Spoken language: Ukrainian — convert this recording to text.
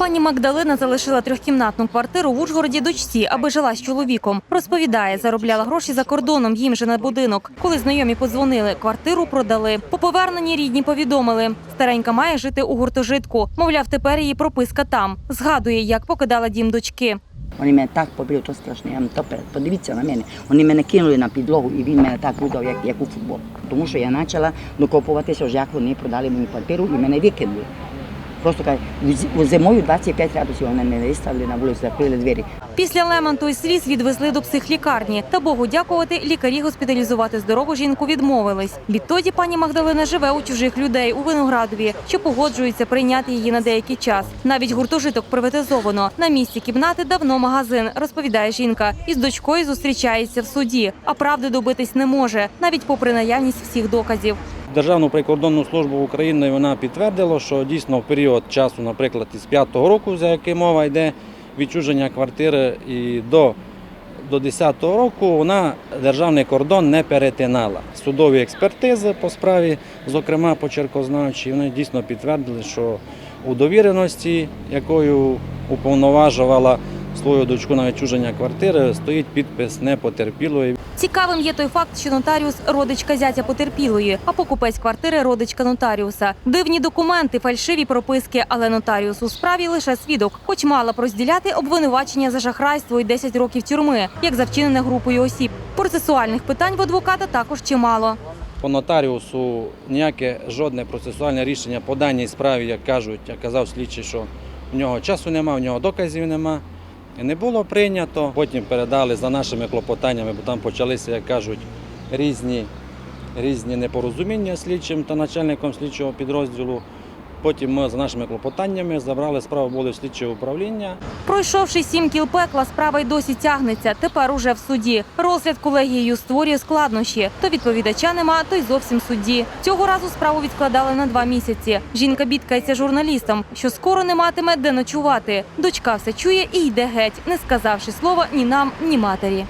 Пані Магдалина залишила трьохкімнатну квартиру в Ужгороді дочці, аби жила з чоловіком. Розповідає, заробляла гроші за кордоном їм же на будинок. Коли знайомі подзвонили, квартиру продали. По поверненні рідні повідомили. Старенька має жити у гуртожитку. Мовляв, тепер її прописка там. Згадує, як покидала дім дочки. Вони мене так побили, то страшно. Я вам то подивіться на мене. Вони мене кинули на підлогу і він мене так удав, як, як у футбол. Тому що я почала докопуватися, як вони продали мені квартиру і мене викинули. Просто кажуть, «Ви- зимою 25 градусів вони не виставили на вулиці, закрили двері. Після лементу і сліз відвезли до психлікарні. Та Богу дякувати, лікарі госпіталізувати здорову жінку відмовились. Відтоді пані Магдалина живе у чужих людей у Виноградові, що погоджуються прийняти її на деякий час. Навіть гуртожиток приватизовано. На місці кімнати давно магазин, розповідає жінка. Із дочкою зустрічається в суді, а правди добитись не може, навіть попри наявність всіх доказів. Державну прикордонну службу України вона підтвердила, що дійсно в період часу, наприклад, із 5-го року, за який мова йде відчуження квартири, і до, до 10-го року вона державний кордон не перетинала. Судові експертизи по справі, зокрема по Черкознавчій, вони дійсно підтвердили, що у довіреності, якою уповноважувала свою дочку на відчуження квартири, стоїть підпис непотерпілої. Цікавим є той факт, що нотаріус родичка зятя потерпілої, а покупець квартири родичка нотаріуса. Дивні документи, фальшиві прописки, але нотаріус у справі лише свідок, хоч мала б розділяти обвинувачення за шахрайство і 10 років тюрми, як за вчинене групою осіб. Процесуальних питань в адвоката також чимало. По нотаріусу ніяке жодне процесуальне рішення по даній справі, як кажуть, як казав слідчий, що в нього часу нема, в нього доказів нема. Не було прийнято. Потім передали за нашими клопотаннями, бо там почалися, як кажуть, різні, різні непорозуміння слідчим та начальником слідчого підрозділу. Потім ми за нашими клопотаннями забрали справу були в слідче управління. Пройшовши сім кіл пекла, справа й досі тягнеться. Тепер уже в суді. Розгляд колегією створює складнощі. То відповідача нема, то й зовсім судді. Цього разу справу відкладали на два місяці. Жінка бідкається журналістам, що скоро не матиме де ночувати. Дочка все чує і йде геть, не сказавши слова ні нам, ні матері.